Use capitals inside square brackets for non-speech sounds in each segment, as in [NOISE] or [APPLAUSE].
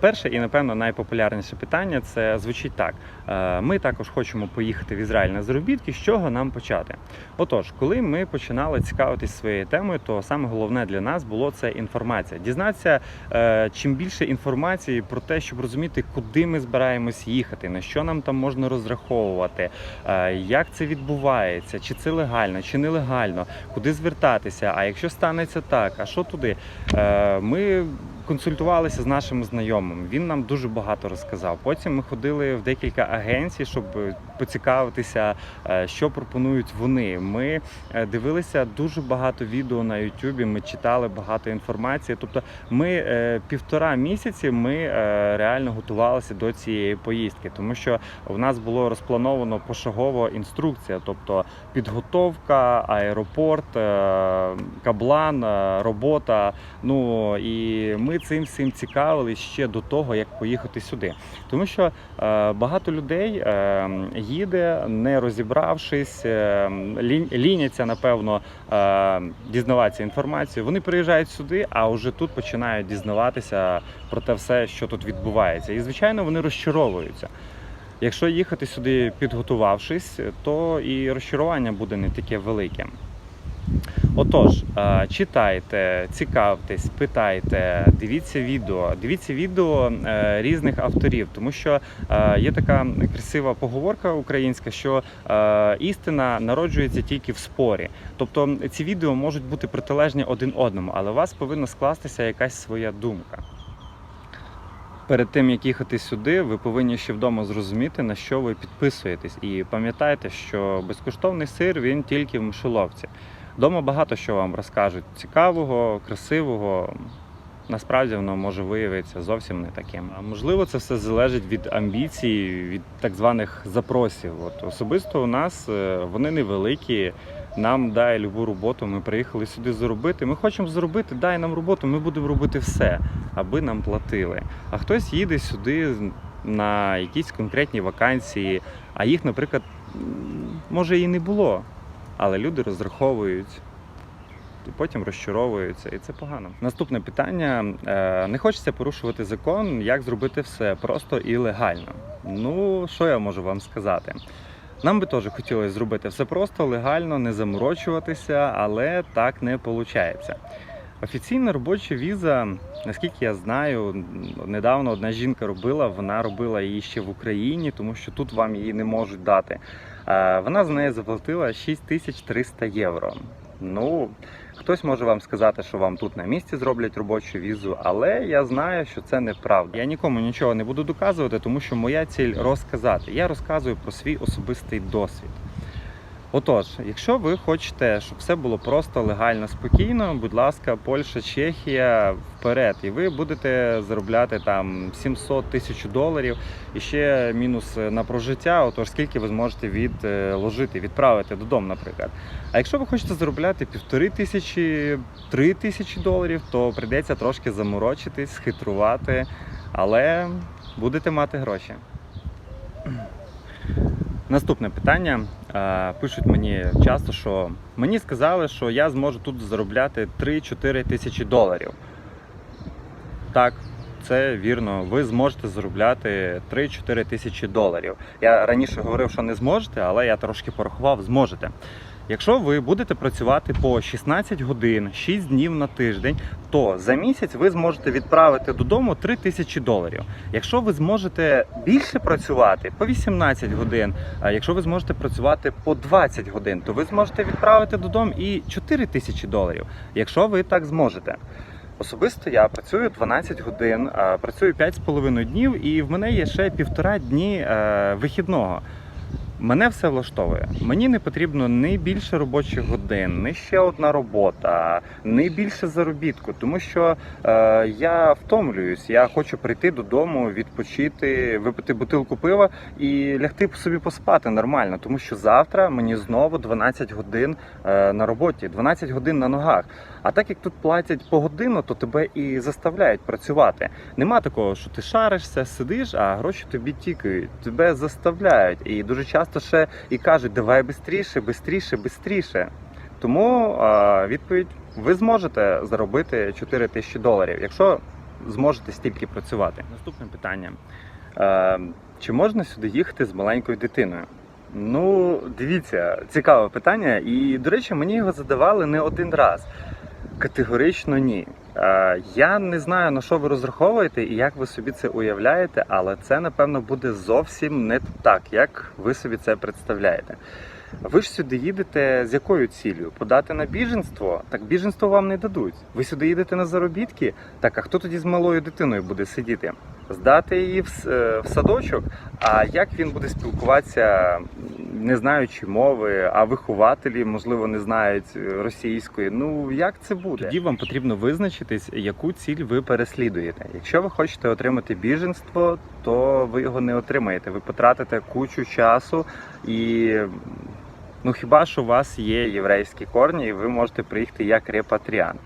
Перше і напевно найпопулярніше питання це звучить так: Е, ми також хочемо поїхати в Ізраїль на заробітки. З чого нам почати? Отож, коли ми починали цікавитись своєю темою, то саме головне для нас було це інформація. Дізнатися е, чим більше інформації про те, щоб розуміти, куди ми збираємось їхати, на що нам там можна розраховувати, е, як це відбувається, чи це легально, чи нелегально, куди звертатися. А якщо станеться так, а що туди? Ми консультувалися з нашим знайомим. Він нам дуже багато розказав. Потім ми ходили в декілька агенцій, щоб поцікавитися, е, що пропонують вони. Ми е, дивилися дуже багато відео на Ютубі. Ми читали багато інформації. Тобто, ми е, півтора місяці ми е, реально готувалися до цієї поїздки, тому що в нас було розплановано пошагово інструкція, тобто підготовка, аеропорт, е, каблан, е, робота. Ну і ми цим всім цікавились ще до того, як поїхати сюди. Тому що е, багато людей е, їде, не розібравшись, е, ліняться, напевно, дізнаватися інформацію. Вони приїжджають сюди, а вже тут починають дізнаватися про те все, що тут відбувається. І звичайно, вони розчаровуються. Якщо їхати сюди підготувавшись, то і розчарування буде не таке велике. Отож, е, читайте, цікавтесь, питайте, дивіться відео, дивіться відео е, різних авторів, тому що е, є така красива поговорка українська, що істина народжується тільки в спорі. Тобто ці відео можуть бути протилежні один одному, але у вас повинна скластися якась своя думка. Перед тим як їхати сюди, ви повинні ще вдома зрозуміти, на що ви підписуєтесь. І пам'ятайте, що безкоштовний сир він тільки в мишоловці. Вдома багато що вам розкажуть цікавого, красивого. Насправді воно може виявитися зовсім не таким. А можливо, це все залежить від амбіцій, від так званих запросів. От особисто у нас е, вони невеликі. Нам дай любу роботу. Ми приїхали сюди заробити. Ми хочемо заробити, дай нам роботу. Ми будемо робити все, аби нам платили. А хтось їде сюди на якісь конкретні вакансії, а їх, наприклад, може і не було. Але люди розраховують і потім розчаровуються, і це погано. Наступне питання: Е, не хочеться порушувати закон, як зробити все просто і легально. Ну, що я можу вам сказати? Нам би теж хотілося зробити все просто, легально, не заморочуватися, але так не виходить. Офіційна робоча віза, наскільки я знаю, недавно одна жінка робила, вона робила її ще в Україні, тому що тут вам її не можуть дати. Е, Вона за неї заплатила 6300 євро. Ну, хтось може вам сказати, що вам тут на місці зроблять робочу візу, але я знаю, що це неправда. Я нікому нічого не буду доказувати, тому що моя ціль розказати. Я розказую про свій особистий досвід. Отож, якщо ви хочете, щоб все було просто легально, спокійно, будь ласка, Польща, Чехія вперед, і ви будете заробляти там 700 тисяч доларів і ще мінус на прожиття. Отож, скільки ви зможете відложити, відправити додому, наприклад. А якщо ви хочете заробляти півтори тисячі, три тисячі доларів, то прийдеться трошки заморочитись, схитрувати, але будете мати гроші. [CLEARS THROAT] Наступне питання. Е, Пишуть мені часто, що мені сказали, що я зможу тут заробляти 3-4 тисячі доларів. Так, це вірно. Ви зможете заробляти 3-4 тисячі доларів. Я раніше говорив, що не зможете, але я трошки порахував, зможете. Якщо ви будете працювати по 16 годин, 6 днів на тиждень, то за місяць ви зможете відправити додому 3 тисячі доларів. Якщо ви зможете більше працювати по 18 годин, а якщо ви зможете працювати по 20 годин, то ви зможете відправити додому і 4 тисячі доларів, якщо ви так зможете. Особисто я працюю 12 годин, працюю 5,5 днів, і в мене є ще півтора дні е, вихідного. Мене все влаштовує. Мені не потрібно ні більше робочих годин, ні ще одна робота, ні більше заробітку, тому що е, я втомлююсь. Я хочу прийти додому, відпочити, випити бутилку пива і лягти собі поспати нормально, тому що завтра мені знову 12 годин е, на роботі, 12 годин на ногах. А так як тут платять по годину, то тебе і заставляють працювати. Нема такого, що ти шаришся, сидиш, а гроші тобі тікають. Тебе заставляють. І дуже часто ще і кажуть, давай швидше, швидше, швидше. Тому відповідь: ви зможете заробити 4 тисячі доларів, якщо зможете стільки працювати. Наступне питання. Чи можна сюди їхати з маленькою дитиною? Ну, дивіться, цікаве питання. І, до речі, мені його задавали не один раз. Категорично ні. Е, Я не знаю на що ви розраховуєте і як ви собі це уявляєте, але це напевно буде зовсім не так, як ви собі це представляєте. Ви ж сюди їдете з якою ціллю? Подати на біженство? Так біженство вам не дадуть. Ви сюди їдете на заробітки? Так, а хто тоді з малою дитиною буде сидіти? Здати її в, е, в садочок? А як він буде спілкуватися, не знаючи мови, а вихователі, можливо, не знають е, російської? Ну як це буде? Тоді вам потрібно визначитись, яку ціль ви переслідуєте. Якщо ви хочете отримати біженство, то ви його не отримаєте. Ви потратите кучу часу і. Ну хіба що у вас є єврейські корні, і ви можете приїхати як репатріант.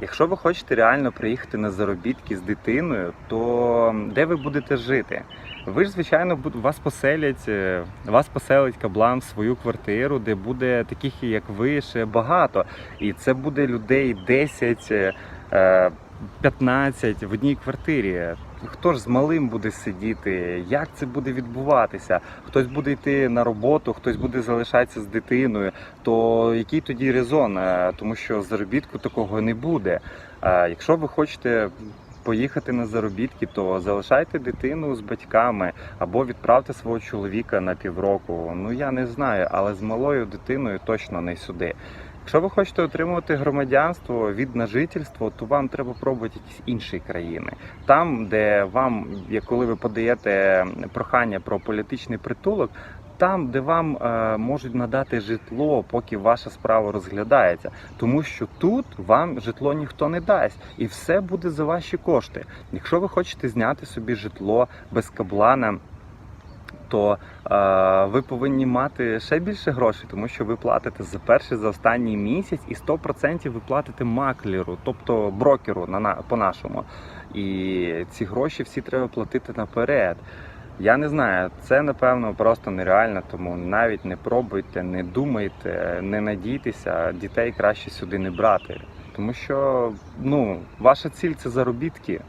Якщо ви хочете реально приїхати на заробітки з дитиною, то де ви будете жити? Ви ж, звичайно, вас поселять, е, вас поселить каблан в свою квартиру, де буде таких, як ви, ще багато. І це буде людей 10, е, е, 15 в одній квартирі. Хто ж з малим буде сидіти? Як це буде відбуватися? Хтось буде йти на роботу, хтось буде залишатися з дитиною. То який тоді резон? Е, Тому що заробітку такого не буде. Е, Якщо ви хочете поїхати на заробітки, то залишайте дитину з батьками або відправте свого чоловіка на півроку. Ну я не знаю, але з малою дитиною точно не сюди. Якщо ви хочете отримувати громадянство від на жительство, то вам треба пробувати якісь інші країни. Там, де вам, коли ви подаєте прохання про політичний притулок, там, де вам е, можуть надати житло, поки ваша справа розглядається, тому що тут вам житло ніхто не дасть, і все буде за ваші кошти. Якщо ви хочете зняти собі житло без каблана, то е, ви повинні мати ще більше грошей, тому що ви платите за перший за останній місяць, і 100% ви платите маклеру, тобто брокеру на, на по-нашому. І ці гроші всі треба платити наперед. Я не знаю, це напевно просто нереально, тому навіть не пробуйте, не думайте, не надійтеся, дітей краще сюди не брати. Тому що ну, ваша ціль це заробітки.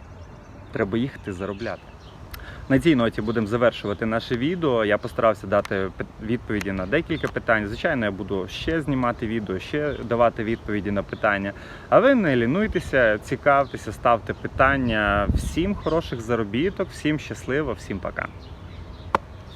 Треба їхати заробляти. На цій ноті будемо завершувати наше відео. Я постарався дати відповіді на декілька питань. Звичайно, я буду ще знімати відео, ще давати відповіді на питання. А ви не лінуйтеся, цікавтеся, ставте питання. Всім хороших заробіток, всім щасливо, всім пока.